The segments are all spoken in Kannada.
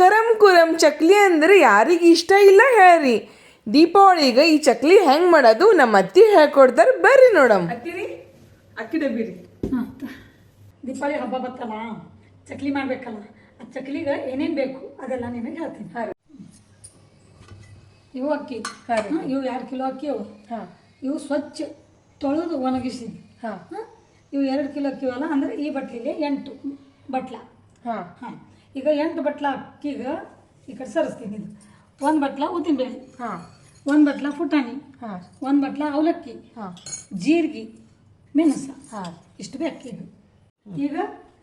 ಕರಂ ಕುರಂ ಚಕ್ಲಿ ಅಂದರೆ ಯಾರಿಗೆ ಇಷ್ಟ ಇಲ್ಲ ಹೇಳ್ರಿ. ದೀಪಾವಳಿಗೆ ಈ ಚಕ್ಲಿ ಹೆಂಗ್ ಮಾಡೋದು ನಮ್ಮ ಅತ್ತಿ ಹೇಳ್ಕೊಡ್ತಾರೆ ಬರ್ರಿ ನೋಡಮ್. ಅಕ್ಕಿರಿ ಅಕ್ಕಿ ಡಬ್ಬಿರಿ. ಹಾಂ ದೀಪಾವಳಿ ಹಬ್ಬ ಬತ್ತಲ್ಲ ಚಕ್ಲಿ ಮಾಡ್ಬೇಕಲ್ಲ ಆ ಚಕ್ಲಿಗೆ ಏನೇನು ಬೇಕು ಅದೆಲ್ಲ ನಿಮಗೆ ಹೇಳ್ತೀನಿ. ಹಾಂ ರೀ ಇವು ಅಕ್ಕಿ. ಹಾಂ ಇವು ಎರಡು ಕಿಲೋ ಅಕ್ಕಿ ಅವು. ಹಾಂ. ಇವು ಸ್ವಚ್ಛ ತೊಳೆದು ಒಣಗಿಸಿ ಹಾಂ. ಹಾಂ ಇವು ಎರಡು ಕಿಲೋ ಅಕ್ಕಿ ಅಲ್ಲ ಅಂದ್ರೆ ಈ ಬಟ್ಲಿಗೆ ಎಂಟು ಬಟ್ಲ. ಹಾಂ. ಹಾಂ ಈಗ ಎಂಟು ಬಟ್ಲ ಅಕ್ಕಿಗೆ ಈ ಕಡೆ ಸರಿಸ್ತೀನಿ ಇದು. ಒಂದು ಬಟ್ಲ ಉದ್ದಿನಬೇಳೆ. ಹಾಂ. ಒಂದು ಬಟ್ಲ ಪುಟಾಣಿ. ಹಾಂ. ಒಂದು ಬಟ್ಲ ಅವಲಕ್ಕಿ. ಹಾಂ. ಜೀರಿಗೆ ಮೆಣಸು. ಹಾಂ. ಇಷ್ಟು ಬೇಕು ಈಗ. ಈಗ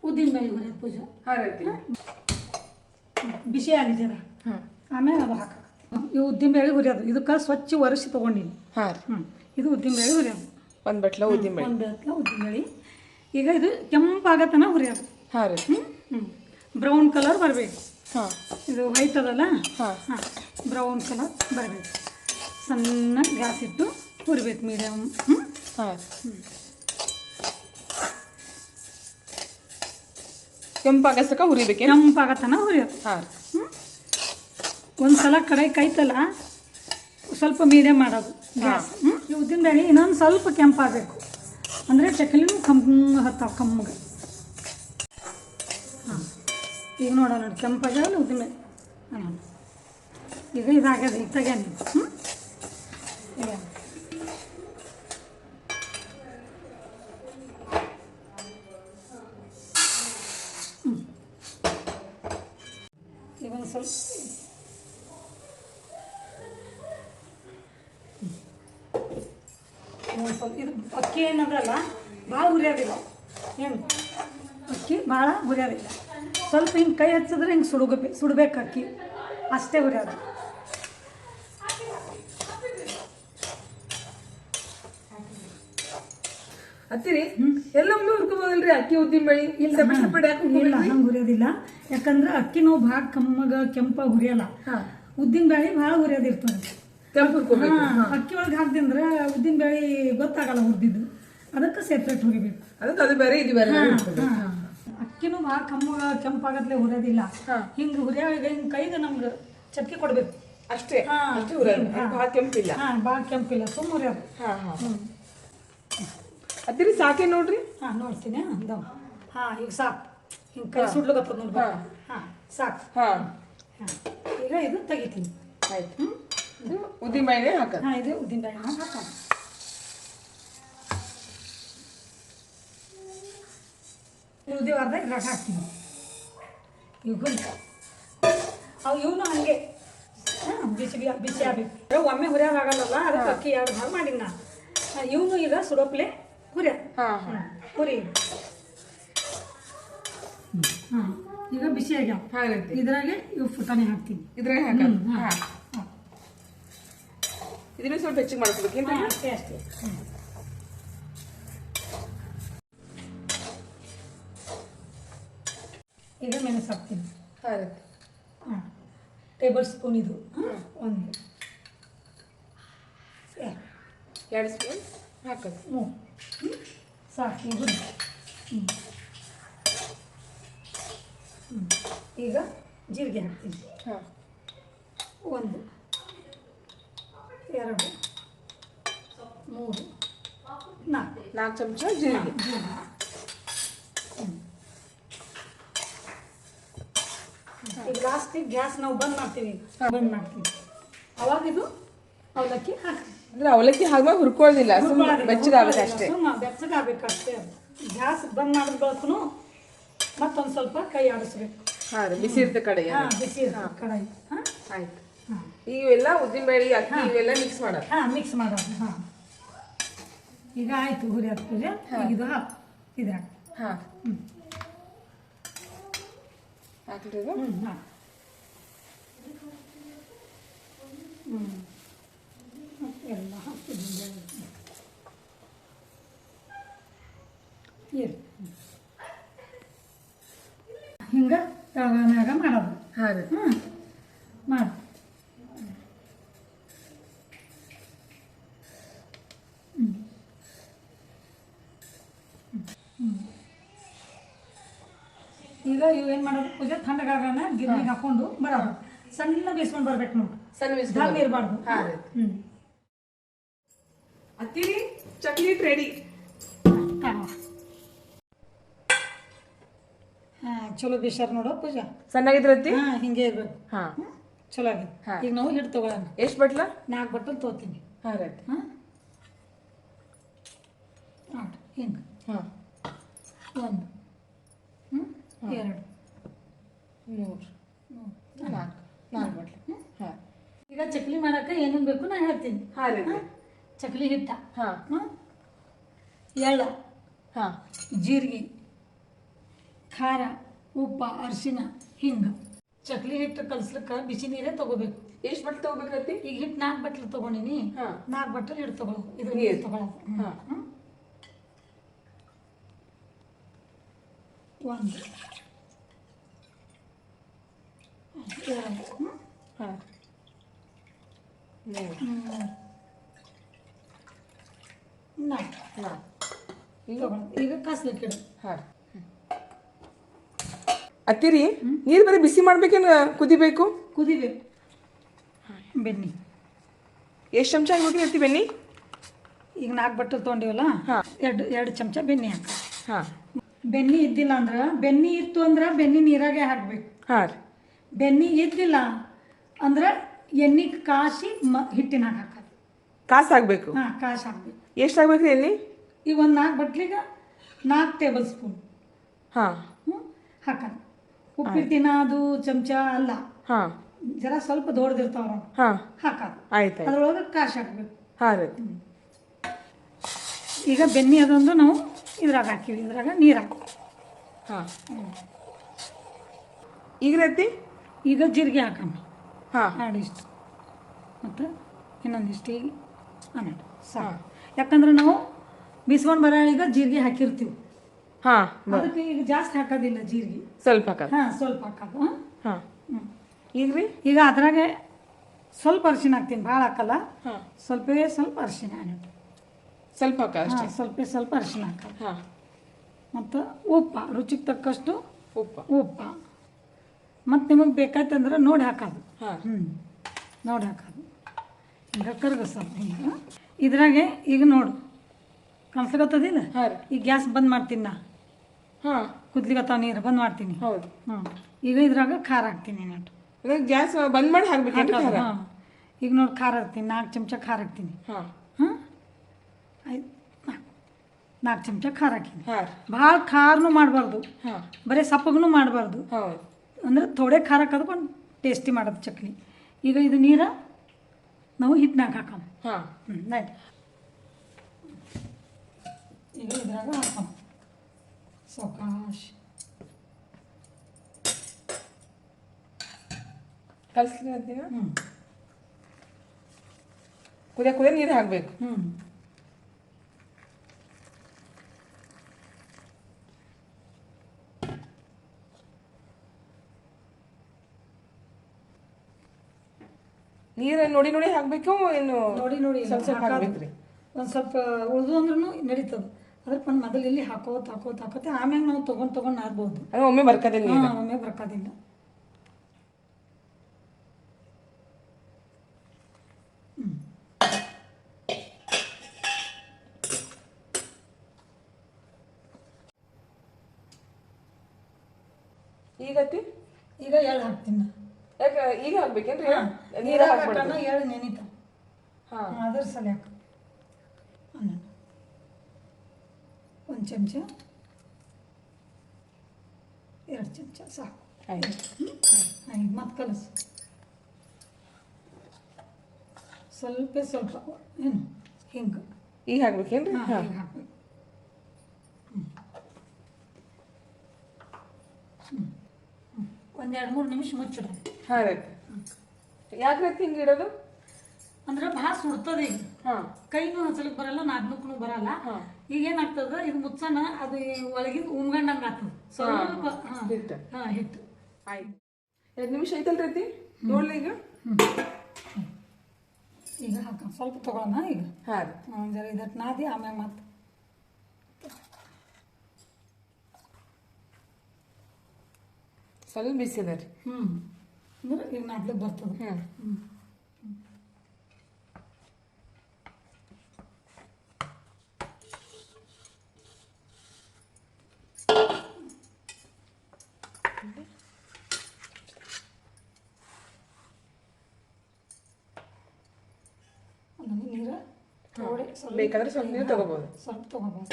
ಉದ್ದಿನಬೇಳೆ ಹೊರ ಪೂಜೆ. ಹಾಂ ಬಿಸಿ ಆಗಿದೆ ಜರ. ಹಾಂ. ಆಮೇಲೆ ಅದು ಹಾಕ ಇವು ಉದ್ದಿನಬೇಳೆ ಹುರಿಯೋದು ಇದಕ್ಕೆ ಸ್ವಚ್ಛ ಒರೆಸಿ ತೊಗೊಂಡಿನಿ. ಹಾಂ. ರೀ ಹ್ಞೂ ಇದು ಉದ್ದಿನಬೇಳೆ ಹುರಿಯೋದು ಒಂದು ಬಟ್ಲ ಉದ್ದಿನ ಬೇಳೆ ಒಂದು ಬಟ್ಲ ಉದ್ದಿನಬೇಳೆ. ಈಗ ಇದು ಕೆಂಪಾಗತನ ಹುರಿಯೋದು ಹಾಂ ರೀ ಹ್ಞೂ ಬ್ರೌನ್ ಕಲರ್ ಬರಬೇಕು. ಹಾಂ. ಇದು ವೈಟ್ ಅದಲ್ಲ? ಹಾಂ. ಹಾಂ. ಬ್ರೌನ್ ಕಲರ್ ಬರಬೇಕು. ಸಣ್ಣ ಗ್ಯಾಸ್ ಇಟ್ಟು ಹುರಿಬೇಕು ಮೀಡಿಯಮ್ ಹ್ಞೂ ಹಾಂ ಕೆಂಪಾಗಸಕ ಹುರಿಬೇಕು ಕೆಂಪಾಗತನ ಹುರಿಯೋದು ಹಾಂ. ಹ್ಞೂ ಒಂದು ಸಲ ಕಡೆ ಕೈತಲ್ಲ ಸ್ವಲ್ಪ ಮೀಡಿಯಮ್ ಮಾಡೋದು ಗ್ಯಾಸ್ ಹ್ಞೂ ಈ ಉದ್ದಿನಬೇಳೆ ಇನ್ನೊಂದು ಸ್ವಲ್ಪ ಕೆಂಪಾಗಬೇಕು. ಅಂದರೆ ಚಕ್ಕಲಿನೂ ಕಮ್ಮಿ ಹತ್ತಾವ ಕಮ್ಮಗೆ. ಈಗ ನೋಡೋಣ ನೋಡಿ ಕೆಂಪಾಗ್ಯಾವಲ್ಲ ಉದ್ದಿನಬೇಳೆ ಹಾಂ ಈಗ ಇದಾಗ್ಯದ, ಈಗ ತೆಗ್ಯಾನ ಹ್ಞೂ ಈಗ. ಒಂದು ಸ್ವಲ್ಪ ಸ್ವಲ್ಪ ಇದು ಅಕ್ಕಿ ಏನಂದ್ರಲ್ಲ ಭಾಳ ಹುರಿಯೋದಿಲ್ಲ ಏನು? ಅಕ್ಕಿ ಭಾಳ ಹುರಿಯೋದಿಲ್ಲ ಸ್ವಲ್ಪ ಹಿಂಗೆ ಕೈ ಹಚ್ಚಿದ್ರೆ ಹಿಂಗೆ ಸುಡುಗ ಸುಡ್ಬೇಕು ಅಕ್ಕಿ ಅಷ್ಟೇ ಹುರಿಯೋದು ಹತ್ತಿರಿ ಎಲ್ಲ ಒಮ್ಮೆ ಹುರ್ಕೋಬೋದಲ್ರಿ ಅಕ್ಕಿ ಉದ್ದಿನ ಬೇಳೆ? ಇಲ್ಲಿ ಯಾಕೆ ಇಲ್ಲ ಹಂಗೆ ಹುರಿಯೋದಿಲ್ಲ. ಯಾಕಂದ್ರೆ ಅಕ್ಕಿ ನಾವು ಭಾಳ ಕಮ್ಮಗ ಕೆಂಪ ಹುರಿಯಲ್ಲ. ಉದ್ದಿನ ಬೇಳೆ ಭಾಳ ಹುರಿಯೋದಿರ್ತದೆ ಕೆಂಪು ಅಕ್ಕಿ ಒಳಗೆ ಹಾಕ್ದಿಂದ್ರೆ ಉದ್ದಿನ ಬೇಳೆ ಗೊತ್ತಾಗಲ್ಲ ಹುರಿದಿದ್ದು. ಅದಕ್ಕೆ ಸೆಪ್ರೇಟ್ ಹುರಿಬೇಕು. ಅದಕ್ಕೆ ಅದು ಬೇರೆ ಇದು ಬೇರೆ. ಅಕ್ಕಿನೂ ಭಾಳ ಕಮ್ಮಗ ಕೆಂಪಾಗತ್ಲೆ ಹುರಿಯೋದಿಲ್ಲ. ಹಿಂಗೆ ಹುರಿಯಾಗ ಹಿಂಗೆ ಕೈಗೆ ನಮ್ಗೆ ಚಕ್ಕಿ ಕೊಡ್ಬೇಕು. ಅಷ್ಟೇ. ಅಷ್ಟೇ ಹುರಿಯೋದು. ಭಾಳ ಕೆಂಪಿಲ್ಲ. ಹಾಂ ಭಾಳ ಕೆಂಪಿಲ್ಲ. ಸುಮ್ಮ ಹುರಿಯೋದು. ಹಾಂ ಹಾಂ. ಹ್ಞೂ ಹತ್ತಿರಿ ಸಾಕೆ ನೋಡ್ರಿ? ಹಾಂ ನೋಡ್ತೀನಿ. ಅಂದವ್. ಹಾಂ ಈಗ ಸಾಕು. ಹಿಂಗೆ ಕೈ ಸುಡ್ಲು ನೋಡಿ ಹಾಂ. ಹಾಂ ಸಾಕು. ಹಾಂ. ಹಾಂ. ಈಗ ಇದು ತೆಗಿತೀನಿ. ಆಯ್ತು. ಇದು ಉದ್ದಿನ ಬೇಳೆ ಹಾಕ ಹಾಂ ಇದು ಉದ್ದಿನ ಬೇಳೆ ಹಾಕೋಣ. ಉಳಿದಿವಾರ್ದ ರಸ ಹಾಕ್ತೀನಿ. ಇವು ಅವು ಇವನು ಹಾಗೆ ಹಾಂ ಬಿಸಿ ಬಿ- ಬಿಸಿ ಆಗಬೇಕು. ಒಮ್ಮೆ ಹುರಿಯೋದು ಆಗಲ್ಲಲ್ಲ ಅದಕ್ಕೆ ಅಕ್ಕಿ ಎರಡು ಭಾಗ ಮಾಡಿನ ನಾ. ಇವನು ಈಗ ಸುಡೋಪ್ಲೆ ಹುರಿಯ. ಹಾಂ ಹಾಂ. ಹುರಿ. ಹಾಂ ಈಗ ಬಿಸಿ ಆಗ್ಯಾವ. ಇದ್ರಾಗೆ ಇವು ಫುಟಾಣಿ ಹಾಕ್ತೀನಿ. ಇದ್ರಾಗ ಹಾಕಿ ಹಾಂ. ಇದನ್ನು ಸ್ವಲ್ಪ ಹೆಚ್ಚಿಗೆ ಮಾಡ್ಕೊಬೇಕು. ಅಷ್ಟೇ ಈಗ ಮೆಣಸು ಹಾಕ್ತೀನಿ ಹಾಂ. ಹಾಂ ಟೇಬಲ್ ಸ್ಪೂನ್ ಇದು. ಹಾಂ ಒಂದು. ಎರಡು, ಎರಡು ಸ್ಪೂನ್ ಹಾಕೋದು. ಮೂರು ಹ್ಮ್. ಸಾಕು ಹ್ಞೂ. ಹ್ಮ್. ಈಗ ಜೀರಿಗೆ ಹಾಕ್ತೀನಿ. ಹಾಂ. ಒಂದು ಎರಡು ಮೂರು ನಾಲ್ಕು. ನಾಲ್ಕು ಚಮಚ ಜೀರಿಗೆ ಈಗ ಲಾಸ್ಟಿಗೆ ಗ್ಯಾಸ್ ನಾವು ಬಂದ್ ಮಾಡ್ತೀವಿ. ಬಂದ್ ಮಾಡ್ತೀವಿ. ಅವಾಗ ಇದು ಅವಲಕ್ಕಿ ಹಾಕಿ ಅಂದ್ರೆ ಅವಲಕ್ಕಿ ಹಾಗೆ ಹುರ್ಕೊಳ್ಳೋದಿಲ್ಲ ಸುಮ್ಮನೆ ಬೆಚ್ಚಗಾಗಬೇಕು ಅಷ್ಟೇ. ಸುಮ್ಮ ಬೆಚ್ಚಗಾಗಬೇಕು ಅಷ್ಟೇ ಅದು ಗ್ಯಾಸ್ ಬಂದ್ ಮಾಡಿದ ಬಳಕನು ಮತ್ತೊಂದು ಸ್ವಲ್ಪ ಕೈ ಆಡಿಸ್ಬೇಕು. ಹಾಂ ಬಿಸಿ ಇರ್ತ ಕಡೆ ಹಾಂ ಬಿಸಿ ಇರ್ತದೆ ಕಡಾಯಿ ಹಾಂ? ಆಯ್ತು. ಇವೆಲ್ಲ ಉದ್ದಿನ ಬೇಳೆ ಅಕ್ಕಿ ಇವೆಲ್ಲ ಮಿಕ್ಸ್ ಮಾಡೋದು? ಹಾಂ ಮಿಕ್ಸ್ ಮಾಡೋದು ಹಾಂ. ಈಗ ಆಯಿತು ಪೂಜೆ ಈಗ ಇದು ಹಾಕು ಇದು ಹಾಕಿ ಹಾಂ. ಹ್ಞೂ ಹಾಕ್ಲಿಕ್ಕೆ ಹ್ಞೂ ಹಾಂ ಹ್ಞೂ ಎಲ್ಲ ಹಿಂಗೆ ತವನ್ಯಾಗ ಮಾಡೋದು ಹಾಂ ಹ್ಞೂ ಮಾಡು ಈಗ ಇವು ಏನು ಮಾಡೋದು ಪೂಜೆ ತಣ್ಣಗಾಗೋಣ ಗಿರ್ನಿಗೆ ಹಾಕೊಂಡು ಬರೋದು ಸಣ್ಣ ಬೇಯಿಸ್ಕೊಂಡು ಬರ್ಬೇಕು ನೋಡಿ ದಮ್ ಇರಬಾರ್ದು. ಹಾ ರೀ ಹ್ಞೂ ಅತ್ತಿರಿ ಚಕ್ಲಿ ರೆಡಿ ಹಾ ಚಲೋ ಬೇಸಾರ ನೋಡು ಪೂಜಾ. ಸಣ್ಣಾಗಿದ್ರತಿ ಹಾಂ ಹಿಂಗೆ ಇರ್ಬೇಕು. ಹಾ. ಹ್ಮ್? ಚಲೋ ಆಗಿದೆ ಈಗ ನಾವು ಹಿಟ್ಟು ತಗೊಳ್ಳೋಣ ಎಷ್ಟು ಬಟ್ಲ? ನಾಲ್ಕು ಬಟ್ಟಲು ತೋತೀನಿ ಹಾ ರೀ ಹಾಂ ನೋಡಿ ಹಿಂಗೆ. ಹಾಂ. ಒಂದು. ಹ್ಞೂ ಎರಡು. ಮೂರು. ನಾಲ್ಕು. ನಾಲ್ಕು ಬಟ್ಲ. ಹಾ ಈಗ ಚಕ್ಲಿ ಮಾಡಕ್ಕೆ ಏನೇನು ಬೇಕು ನಾನು ಹೇಳ್ತೀನಿ. ಹಾ ರೀ? ಚಕ್ಲಿ ಹಿಟ್ಟ. ಹಾ. ಎಳ್ಳ. ಹಾ. ಜೀರಿಗೆ. ಖಾರ ಉಪ್ಪ ಅರಿಶಿನ ಹಿಂಗೆ. ಚಕ್ಲಿ ಹಿಟ್ಟು ಕಲ್ಸ್ಲಿಕ್ಕೆ ಬಿಸಿ ನೀರೇ ತಗೋಬೇಕು. ಎಷ್ಟು ಬಟ್ಲು ತಗೋಬೇಕತ್ತಿ? ಈಗ ಹಿಟ್ಟು ನಾಲ್ಕು ಬಟ್ಲು ತಗೊಂಡಿನಿ. ಹಾ. ನಾಲ್ಕು ಬಟ್ಲು ಹಿಟ್ಟು ತಗೊಳ್ಳೋದು ಇದು ನೀರು. ತಗೊಳ್ಳೋದು. ಹಾ. ಒಂದು. ಹಾ. ನಾ ನಾಲ್ಕು ಈಗ ಈಗ ಕಸ್ಲಿಕ್ಕೆ ಹಾ. ಅತ್ತಿರಿ ನೀರು ಬರೀ ಬಿಸಿ ಮಾಡ್ಬೇಕೇನು ಕುದಿಬೇಕು? ಕುದಿಬೇಕು. ಬೆನ್ನಿ ಎಷ್ಟು ಚಮಚ ಹಾಕ್ಬೇಕು ಅತ್ತಿ ಬೆನ್ನಿ ಈಗ ನಾಲ್ಕು ಬಟ್ಟಲು ತೊಗೊಂಡಿವಲ್ಲ? ಹಾ. ಎರಡು ಎರಡು ಚಮಚ ಬೆನ್ನಿ ಹಾಕ. ಹಾ. ಬೆನ್ನಿ ಇದ್ದಿಲ್ಲ ಅಂದ್ರೆ ಬೆನ್ನಿ ಇತ್ತು ಅಂದ್ರೆ ಬೆನ್ನಿ ನೀರಾಗೆ ಹಾಕ್ಬೇಕು. ಹಾ ರೀ. ಬೆನ್ನಿ ಇದ್ದಿಲ್ಲ ಅಂದ್ರೆ ಎಣ್ಣೆ ಕಾಸಿ ಮ ಹಿಟ್ಟಿನಾಗ ಹಾಕೋದು. ಕಾಸು ಹಾಕ್ಬೇಕು ಹಾಂ ಕಾಸಿ ಹಾಕ್ಬೇಕು ಎಷ್ಟು ಹಾಕ್ಬೇಕ್ರಿ ಎಣ್ಣೆ? ಈಗ ಒಂದು ನಾಲ್ಕು ಬಟ್ಲಿಗೆ ನಾಲ್ಕು ಟೇಬಲ್ ಸ್ಪೂನ್ ಹಾಂ. ಹ್ಞೂ ಹಾಕೋದು. ಉಪ್ಪಿಟ್ಟು ತಿನ್ನೋದು ಚಮಚ ಅಲ್ಲ. ಹಾಂ. ಜರ ಸ್ವಲ್ಪ ದೊಡ್ಡದಿರ್ತಾವ ಹಾ. ಹಾಕೋದು. ಆಯ್ತು ಅದ್ರೊಳಗೆ ಕಾಸಿ ಹಾಕ್ಬೇಕು. ಹಾಂ ರೀ ಈಗ ಬೆನ್ನಿ ಅದೊಂದು ನಾವು ಇದ್ರಾಗ ಹಾಕಿವಿ ಇದ್ರಾಗ ನೀರು ಹಾಕಿ ಹಾಂ. ಈಗ ರೀ ಈಗ ಜೀರಿಗೆ ಹಾಕಮ್ಮ ಹಾ. ಆಡಿಷ್ಟು ಮತ್ತು ಇನ್ನೊಂದಿಷ್ಟು ಈಗ ಹನ್ನೆರಡು ಸಾಕು. ಯಾಕಂದ್ರೆ ನಾವು ಬಿಸ್ಕೊಂಡು ಬರೋ ಈಗ ಜೀರಿಗೆ ಹಾಕಿರ್ತೀವಿ. ಹಾಂ. ಅದಕ್ಕೆ ಈಗ ಜಾಸ್ತಿ ಹಾಕೋದಿಲ್ಲ ಜೀರಿಗೆ. ಸ್ವಲ್ಪ ಹಾಕೋದು. ಹಾಂ ಸ್ವಲ್ಪ ಹಾಕೋದು. ಹಾಂ. ಈಗ ರೀ? ಈಗ ಅದ್ರಾಗೆ ಸ್ವಲ್ಪ ಅರಿಶಿನ ಹಾಕ್ತೀನಿ. ಭಾಳ ಹಾಕಲ್ಲ. ಹಾಂ. ಸ್ವಲ್ಪವೇ ಸ್ವಲ್ಪ ಅರಿಶಿನ ಅನ್ನೋದು ಸ್ವಲ್ಪ ಹಾಕ ಹಾಂ ಸ್ವಲ್ಪ ಸ್ವಲ್ಪ ಅರಿಶಿನ ಹಾಕೋದು ಹಾಂ. ಮತ್ತು ಉಪ್ಪು ರುಚಿಗೆ ತಕ್ಕಷ್ಟು ಉಪ್ಪು. ಉಪ್ಪ. ಮತ್ತು ನಿಮಗೆ ಬೇಕಾಯ್ತಂದ್ರೆ ನೋಡಿ ಹಾಕೋದು. ಹ್ಞೂ ನೋಡಿ ಹಾಕೋದು. ಈಗ ಕರ್ಗಸಲ್ಲ ಹಿಂಗೆ. ಇದ್ರಾಗೆ ಈಗ ನೋಡು. ರೀ. ಈಗ ಗ್ಯಾಸ್ ಬಂದ್ ಮಾಡ್ತೀನಿ ನಾ. ಹಾಂ. ಕುದ್ಲಿಗತ್ತಾವ ನೀರು ಬಂದ್ ಮಾಡ್ತೀನಿ. ಹೌದು. ಹ್ಞೂ ಈಗ ಇದ್ರಾಗ ಖಾರ ಹಾಕ್ತೀನಿ ಅಂದ್ರೆ ಗ್ಯಾಸ್ ಬಂದ್ ಮಾಡಿ ಹಾಕ್ಬೇಕು ಹಾಂ. ಈಗ ನೋಡಿ ಖಾರ ಹಾಕ್ತೀನಿ. ನಾಲ್ಕು ಚಮಚ ಖಾರ ಹಾಕ್ತೀನಿ. ಹಾ. ಹಾಂ ಆಯ್ತು. ನಾಲ್ಕು ಚಮಚ ಖಾರ ಹಾಕಿನಿ ಭಾಳ ಖಾರನು ಮಾಡಬಾರ್ದು. ಬರೀ ಸಪ್ಪಗೂ ಮಾಡಬಾರ್ದು. ಹೌದು. ಅಂದ್ರೆ ಥೋಡೆ ಖಾರ ಕದ್ಕೊಂಡು ಟೇಸ್ಟಿ ಮಾಡೋದು ಚಟ್ನಿ ಈಗ ಇದು ನೀರ ನಾವು ಹಿಟ್ಟಿನಾಗ ಹಾಕಮ್ಮ ಹಾಂ. ಹ್ಞೂ ನಡಿ ಈಗ ಇದ್ರಾಗ ಹಾಕಮ್ಮ ಸೌಕಾಶ್. ಕಲ್ಸ್ತೀನಿ ಹ್ಞೂ ಕುದಿಯ ಕುದಿಯ ನೀರು ಹಾಕ್ಬೇಕು. ಹ್ಞೂ ನೀರು ನೋಡಿ ನೋಡಿ ಹಾಕ್ಬೇಕು ಏನು ನೋಡಿ ನೋಡಿ ಸ್ವಲ್ಪ ಸ್ವಲ್ಪ ಹಾಕ್ಬೇಕ್ರಿ. ಒಂದು ಸ್ವಲ್ಪ ಉಳಿದು ಅಂದ್ರೂ ನಡೀತದೆ. ಅದ್ರ ಪನ್ ಮೊದಲು ಇಲ್ಲಿ ಹಾಕೋತ ಹಾಕೋತ ಹಾಕೋತ ಆಮ್ಯಾಗ ನಾವು ತಗೊಂಡ್ ತಗೊಂಡ್ ಅಂದ್ರೆ ಒಮ್ಮೆ ಬರ್ಕದಿಲ್ಲ ನೀರು ಹಾಂ ಒಮ್ಮೆ ಬರ್ಕೋದಿಲ್ಲ ಈಗ ಅತ್ತಿ ಈಗ ಎಳ್ಳು ಹಾಕ್ತೀನಿ. ಯಾಕೆ ಈಗ ಹಾಕ್ಬೇಕೇನ್ರಿ? ನೀರು ನೀರಾಗ ಹಾಕ್ಬಿಡ್ದು ಹಾಕೋಣ ಎಳ್ಳು ನೆನಿತಾವ ಹಾ. ಅದ್ರ ಸಲ್ಯಾಕ ಅನ್ನೋಣ ಒಂದು ಚಮಚ ಎರಡು ಚಮಚ ಸಾಕು. ಆಯ್ತು. ಮತ್ತೆ ಕಲಸು. ಸ್ವಲ್ಪ ಸ್ವಲ್ಪ. ಏನು? ಹಿಂಗೆ. ಈಗ ಹಾಕ್ಬೇಕೇನ್ರಿ? ಹಾಂ ಹಾಕ್ಬೇಕು. ಒಂದು ಎರಡು ಮೂರು ನಿಮಿಷ ಮುಚ್ಚಿಡ. ಹಾ ರೀ ಯಾಕೆ ಹಿಂಗೆ ಇಡೋದು? ಅಂದ್ರೆ ಭಾಳ ಸುಡ್ತದೆ ಈಗ. ಹಾ. ಕೈನೂ ಹಚ್ಚಲಿಕ್ಕೆ ಬರಲ್ಲ ನಾದ್ನಕ್ಕೂ ಬರಲ್ಲ. ಈಗ ಏನಾಗ್ತದ ಇದು ಮುಚ್ಚನ ಅದು ಒಳಗಿಂದ ಉಮ್ಗಂಡಂಗ ಆಗ್ತದ. ಸ್ವಲ್ಪ ಹಾಂ. ಹಿಟ್ಟು. ಹಾಂ ಹಿಟ್ಟು. ಆಯ್ತು. ಎರಡು ನಿಮಿಷ ಐತಲ್ರಿ ಅತ್ತಿ? ನೋಡ್ಲಿ ಈಗ? ಈಗ ಹಾಕ ಸ್ವಲ್ಪ ತಗೊಳ್ಳೋಣ ಈಗ. ಹಾಂ ಜರ ಇದಟ್ಟು ನಾದಿ ಆಮ್ಯಾಗ ಮತ್ತೆ. ಸ್ವಲ್ಪ ಬಿಸಿದ ರೀ. ಹ್ಞೂ ಅಂದ್ರೆ ಈಗ ನಾಲ್ಕು ಬರ್ತದೆ. ಒಂದೊಂದು ನೀರು? ಬೇಕಾದ್ರೆ ಸ್ವಲ್ಪ ನೀರು ತಗೋಬೋದು. ಸ್ವಲ್ಪ ತೊಗೋಬೋದು.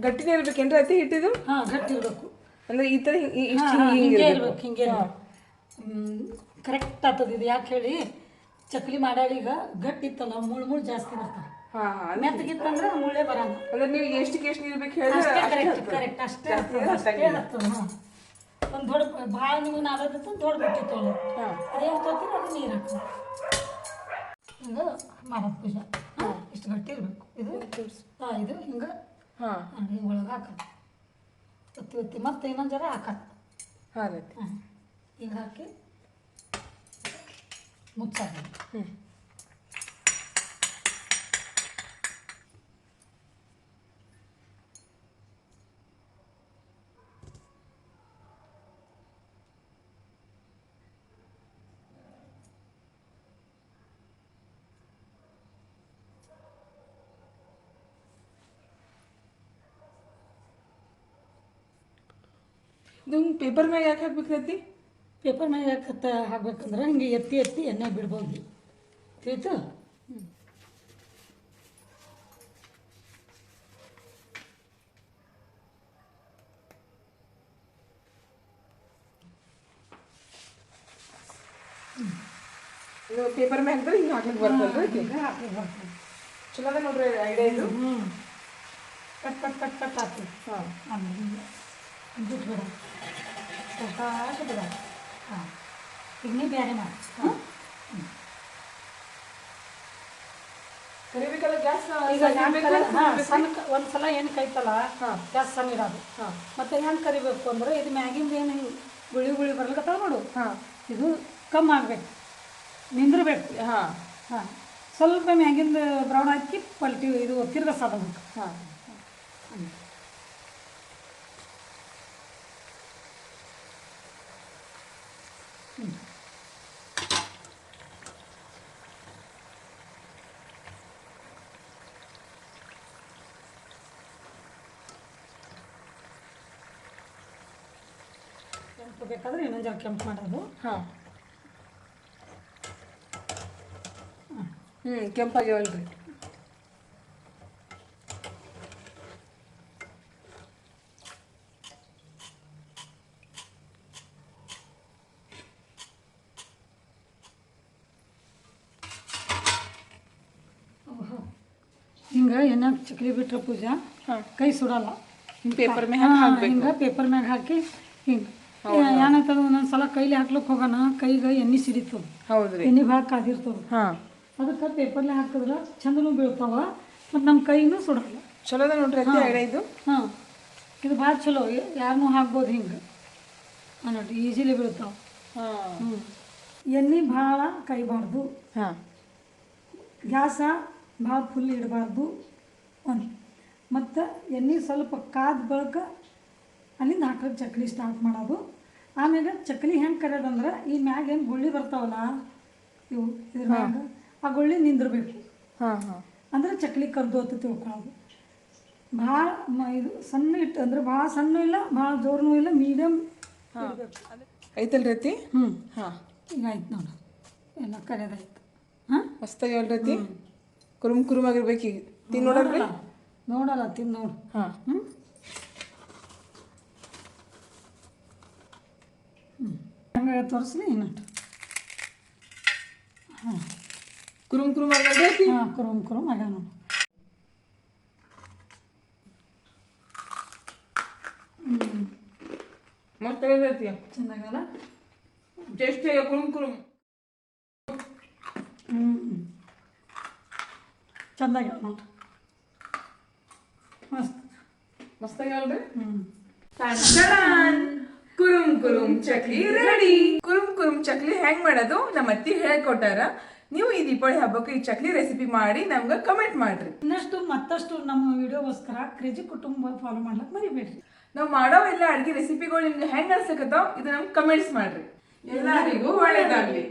ಗಟ್ಟಿನೇ ಇರ್ಬೇಕೇನ್ರಿ ಅತಿ ಹಿಟ್ಟಿದು? ಹಾಂ ಗಟ್ಟಿ ಇರಬೇಕು. ಅಂದ್ರೆ ಈ ಥರ ಹಿಂಗೆ ಇರಬೇಕು. ಹಿಂಗೆ ಕರೆಕ್ಟ್ ಆಗ್ತದೆ ಇದು. ಯಾಕೆ ಹೇಳಿ? ಚಕ್ಲಿ ಮಾಡ್ಯಾಳ ಈಗ ಗಟ್ಟಿ ಇತ್ತಲ್ಲ ಮುಳ್ಳು ಮುಳ್ಳು ಜಾಸ್ತಿ ಹಾ ಮೆತ್ತಗಿತ್ತಂದ್ರೆ ಮುಳ್ಳೇ ಬರಲ್ಲ. ಅಂದ್ರೆ ನೀವು ಎಷ್ಟಕ್ಕೆ ಎಷ್ಟು ನೀರು ಬೇಕು ಅಷ್ಟೇ ಕರೆಕ್ಟ್ ಕರೆಕ್ಟ್ ಅಷ್ಟೇ ಅಷ್ಟೇ ಒಂದು ದೊಡ್ಡ ಭಾಳ ನಿಮಗೆ ನಾದದಿತ್ತು ದೊಡ್ಡ ಬಿಟ್ಟಿತ್ತು ಹಾ. ಅದೇ ತೋತಿರ ಅದು ನೀರು ಹಾಕೋದು ಹಿಂಗೆ ಮಾಡೋದು ಪೂಜೆ. ಹಾಂ ಇಷ್ಟು ಗಟ್ಟಿ ಇರಬೇಕು. ಇದು ಹಾಂ ಇದು ಹಿಂಗೆ ಹಾ. ಹಿಂಗೆ ಒಳಗೆ ಹಾಕೋದು. ಒತ್ತಿ ಒತ್ತಿ ಮತ್ತೆ ಇನ್ನೊಂದು ಜರ ಹಾಕೋದು. ಹಾ ರೀ ಹಾಂ ಈಗ ಹಾಕಿ ಮುಚ್ಚಾಕ ಹ್ಞೂ ಇದು ಹಿಂಗೆ ಪೇಪರ್ ಮ್ಯಾಗ ಯಾಕೆ ಹಾಕ್ಬೇಕ್ರತಿ ಪೇಪರ್ ಮ್ಯಾಗ ಹಾಕತ್ತ ಹಾಕ್ಬೇಕಂದ್ರೆ ಹಿಂಗೆ ಎತ್ತಿ ಎತ್ತಿ ಎಣ್ಣೆ ಬಿಡ್ಬೋದು. ತಿಳಿತು ಇದು ಪೇಪರ್ ಮ್ಯಾಗ ಹಾಕಿದ್ರೆ ಹಿಂಗೆ ಹಾಕ್ಲಿಕ್ಕೆ ಬರ್ತಲ್ರಿ ಚಲೋ ಅದ ನೋಡ್ರಿ ಐಡಿಯಾ ಇದು. ಹ್ಞೂ ಕಟ್ ಕಟ್ ಕಟ್ ಕಟ್ ಆಗ್ತದೆ ಹಾಂ. ಬಿಟ್ಬಿಡ ಸಾಕಾಶ ಬಿಡ. ಹಾಂ. ಈಗ ನೀ ಬೇರೆ ಮಾಡಿ. ಹಾಂ. ಕರಿಬೇಕಲ್ಲ ಗ್ಯಾಸ್ ಈಗ ಒಂದ್ ಸಲ ಏನು ಕೈತಲ್ಲ ಹಾಂ. ಗ್ಯಾಸ್ ಸಣ್ಣ ಇರೋದು. ಹಾಂ. ಮತ್ತೆ ಹೆಂಗೆ ಕರಿಬೇಕು ಅಂದ್ರೆ ಇದು ಮ್ಯಾಗಿಂದ ಏನು ಹಿಂಗೆ ಗುಳಿ ಗುಳಿ ಬರ್ಲಿಕ್ಕೆ ನೋಡು. ಹಾಂ. ಇದು ಕಮ್ಮಿ ಆಗಬೇಕು. ನಿಂದಿರ್ಬೇಕು. ಹಾಂ. ಹಾಂ. ಸ್ವಲ್ಪ ಮ್ಯಾಗಿಂದ ಬ್ರೌನ್ ಹಾಕಿ ಪಲ್ಟಿ ಇದು ತಿರ್ಗಸಾದಬೇಕು ಹಾಂ. ಕೆಂಪು ಬೇಕಾದರೆ ಇನ್ನೊಂದು ಜಾಗ ಕೆಂಪು ಮಾಡೋದು. ಹಾಂ. ಹ್ಞೂ ಕೆಂಪಾಗ್ಯಾವಲ್ರಿ ಹಿಂಗೆ ಬಿಟ್ಟರೆ ಬಿಟ್ರೆ ಪೂಜಾ ಕೈ ಸುಡಲ್ಲ. ಪೇಪರ್ ಮ್ಯಾಗ ಹಿಂಗೆ ಪೇಪರ್ ಮ್ಯಾಗ ಹಾಕಿ ಹಿಂಗೆ. ಏನಾಯ್ತದ ಒಂದೊಂದು ಸಲ ಕೈಲಿ ಹಾಕ್ಲಿಕ್ಕೆ ಹೋಗೋಣ ಕೈಗೆ ಎಣ್ಣೆ ಸಿಡಿತು ಎಣ್ಣೆ ಭಾಳ ಕಾದಿರ್ತದ. ಹಾಂ. ಅದಕ್ಕೆ ಪೇಪರ್ಲೆ ಹಾಕಿದ್ರೆ ಚಂದನೂ ಬೀಳ್ತಾವ ಮತ್ತು ನಮ್ಮ ಕೈನೂ ಸುಡಲ್ಲ. ಚಲೋ ಅದ ನೋಡ್ರಿ ಐಡಿಯಾ ಇದು? ಹಾಂ. ಇದು ಭಾಳ ಚಲೋ ಯಾರನ್ನೂ ಹಾಕ್ಬೋದು ಹಿಂಗೆ. ನೋಡಿ ಈಜಿಲಿ ಬೀಳ್ತಾವ. ಹಾಂ. ಎಣ್ಣೆ ಭಾಳ ಕೈಬಾರ್ದು. ಹಾಂ. ಗ್ಯಾಸ ಭಾಳ ಫುಲ್ ಇಡಬಾರ್ದು. ಒಂದು ಮತ್ತು ಎಣ್ಣೆ ಸ್ವಲ್ಪ ಕಾದ ಬಳಿಕ ಅಲ್ಲಿಂದ ಹಾಕೋದು ಚಕ್ಲಿ ಸ್ಟಾರ್ಟ್ ಮಾಡೋದು. ಆಮೇಲೆ ಚಕ್ಲಿ ಹೆಂಗೆ ಕರೆಯೋದಂದ್ರೆ ಈ ಮ್ಯಾಗ ಏನು ಗುಳ್ಳಿ ಬರ್ತಾವಲ್ಲ ಇವು ಇದ್ರ ಮ್ಯಾಗ ಆ ಗುಳ್ಳಿ ನಿಂದಿರಬೇಕು. ಹಾಂ ಹಾಂ. ಅಂದ್ರೆ ಚಕ್ಲಿ ಕರ್ದು ಅಂತ ತಿಳ್ಕೊಳ್ಳೋದು. ಭಾಳ ಮ ಇದು ಸಣ್ಣ ಇಟ್ಟು ಅಂದ್ರೆ ಭಾಳ ಸಣ್ಣ ಇಲ್ಲ ಭಾಳ ಜೋರ್ನೂ ಇಲ್ಲ ಮೀಡಿಯಮ್ ಐತಲ್ ರೀತಿ ಹ್ಞೂ ಹಾಂ. ಈಗ ಆಯ್ತು ನೋಡು. ಎಲ್ಲ ಕರೆಯೋದಾಯ್ತು ಹಾಂ? ಮಸ್ತಾಗಿ ಅತಿ ಕುರುಮ್ ಕುರುಮ್ ಆಗಿರ್ಬೇಕು ಈಗ ತಿನ್ ನೋಡಲ್ರಿ? ನೋಡಲ್ಲ. ತಿಂದು ನೋಡು. ಹಾಂ. ಹ್ಞೂ ಹಂಗೆ ತೋರಿಸ್ಲಿ ಇನ್ನೊಟ್ಟು ಹಾಂ. ಕುರುಮ್ ಕುರುಮ್ ಆಗಲ್ರಿ ಅತಿ ಹಾಂ ಕುರುಮ್ ಕುರುಮ್ ಆಗ ನೋಡು. ಮಸ್ತ್ ಆಗ್ಯದ ಅತಿ ಚೆನ್ನಾಗಲ್ಲ ಟೇಸ್ಟ್ ಕುರುಮ್ ಕುರುಮ್? ಹ್ಞೂ ಚೆನ್ನಾಗ ನೋಡು. ಮಸ್ತ್ ಹ್ಞೂ ಕುರುಮ್ ಕುರುಮ್ ಚಕ್ಲಿ ರೆಡಿ. ಕುರುಮ್ ಕುರುಮ್ ಚಕ್ಲಿ ಹೆಂಗ್ ಮಾಡೋದು? ನಮ್ಮ ಅತ್ತಿ ಹೇಳ್ಕೊಟ್ಟಾರ. ನೀವು ಈ ದೀಪಾವಳಿ ಹಬ್ಬಕ್ಕೆ ಈ ಚಕ್ಲಿ ರೆಸಿಪಿ ಮಾಡಿ ನಮ್ಗೆ ಕಮೆಂಟ್ ಮಾಡ್ರಿ. ಇನ್ನಷ್ಟು ಮತ್ತಷ್ಟು ನಮ್ಮ ವಿಡಿಯೋಗೋಸ್ಕರ ಕ್ರೇಜಿ ಕುಟುಂಬ ಫಾಲೋ ಮಾಡ್ಲಕ್ಕೆ ಮರಿಬೇಡ್ರಿ. ನಾವು ಮಾಡೋ ಎಲ್ಲ ಅಡಿಗೆ ರೆಸಿಪಿಗಳು ನಿಮ್ಗೆ ಹೆಂಗ್ ಅನ್ಸಕತ್ತೋ ಇದು ನಮ್ಗೆ ಕಮೆಂಟ್ಸ್ ಮಾಡ್ರಿ. ಎಲ್ಲರಿಗೂ ಒಳ್ಳೇದಾಗ್ಲಿ.